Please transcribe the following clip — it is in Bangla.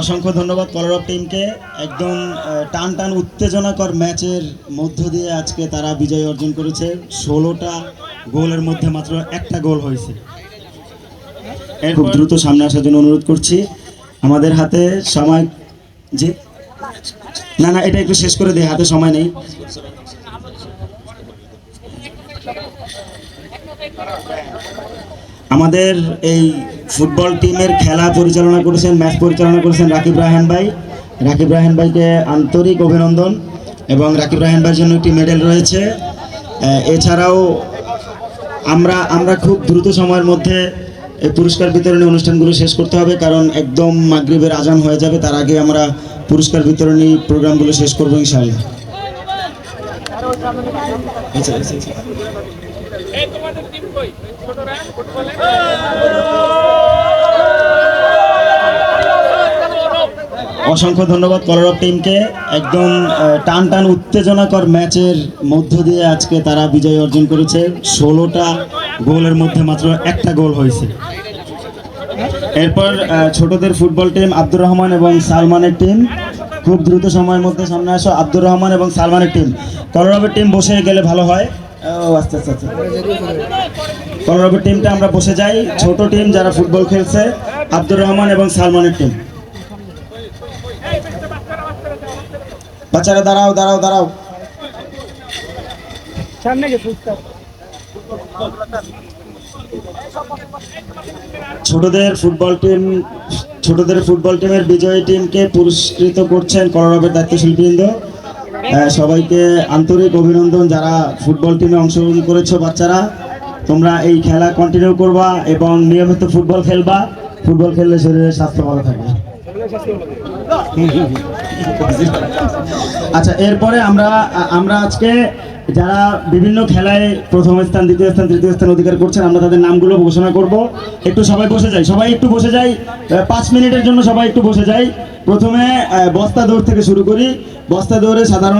অসংখ্য ধন্যবাদ কলরব টিমকে। একদম টান টান উত্তেজনাকর ম্যাচের মধ্য দিয়ে আজকে তারা বিজয় অর্জন করেছে। ষোলোটা গোলের মধ্যে মাত্র একটা গোল হয়েছে। খুব দ্রুত সামনে আসার জন্য অনুরোধ করছি। আমাদের হাতে সময় জি না না এটা একটু শেষ করে দিই হাতে সময় নেই। আমাদের এই ফুটবল টিমের খেলা পরিচালনা করেছেন, ম্যাচ পরিচালনা করেছেন রাকিব রায়হান ভাই রাকিব রায়হান ভাইকে আন্তরিক অভিনন্দন এবং রাকিব রায়হান ভাইয়ের জন্য একটি মেডেল রয়েছে এছাড়াও আমরা আমরা খুব দ্রুত সময়ের মধ্যে এই পুরস্কার বিতরণী অনুষ্ঠানগুলো শেষ করতে হবে কারণ একদম মাগরিবের আজান হয়ে যাবে, তার আগে আমরা পুরস্কার বিতরণী প্রোগ্রামগুলো শেষ করব ইনশাআল্লাহ। এই তোমাদের টিম কই? ছোটরা ফুটবলে অসংখ্য ধন্যবাদ কলরব টিমকে একদম টান টান উত্তেজনাকর ম্যাচের মধ্য দিয়ে আজকে তারা বিজয় অর্জন করেছে। ষোলোটা গোলের মধ্যে মাত্র একটা গোল হয়েছে। এরপর ছোটদের ফুটবল টিম আব্দুর রহমান এবং সালমানের টিম খুব দ্রুত সময়ের মধ্যে সামনে আসো। আব্দুর রহমান এবং সালমানের টিম কলরবের টিম বসে গেলে ভালো হয়। ও আস্তে আস্তে আচ্ছা। কলরবের টিমটা আমরা বসে যাই। ছোট টিম যারা ফুটবল খেলছে আব্দুর রহমান এবং সালমানের টিম বাচ্চারা দাঁড়াও দাঁড়াও দাঁড়াও। সামনে ছোটদের ফুটবল টিম ছোটদের ফুটবল টিমের বিজয়ী টিমকে পুরস্কৃত করছেন কলরবের দায়িত্বশীল বৃন্দ আহ, সবাইকে আন্তরিক অভিনন্দন যারা ফুটবল টিমে অংশগ্রহণ করেছ বাচ্চারা। তোমরা এই খেলা কন্টিনিউ করবা এবং নিয়মিত ফুটবল খেলবা। ফুটবল খেললে শরীরের স্বাস্থ্য ভালো থাকবে। আচ্ছা এরপরে আমরা আমরা আজকে যারা বিভিন্ন খেলায় প্রথম স্থান, দ্বিতীয় স্থান, তৃতীয় স্থান অধিকার করছেন, আমরা তাদের নামগুলো ঘোষণা করব। একটু সবাই বসে যাই, সবাই একটু বসে যাই। পাঁচ মিনিটের জন্য সবাই একটু বসে যাই। প্রথমে বস্তা দৌড় থেকে শুরু করি। বস্তা দৌড়ে সাধারণ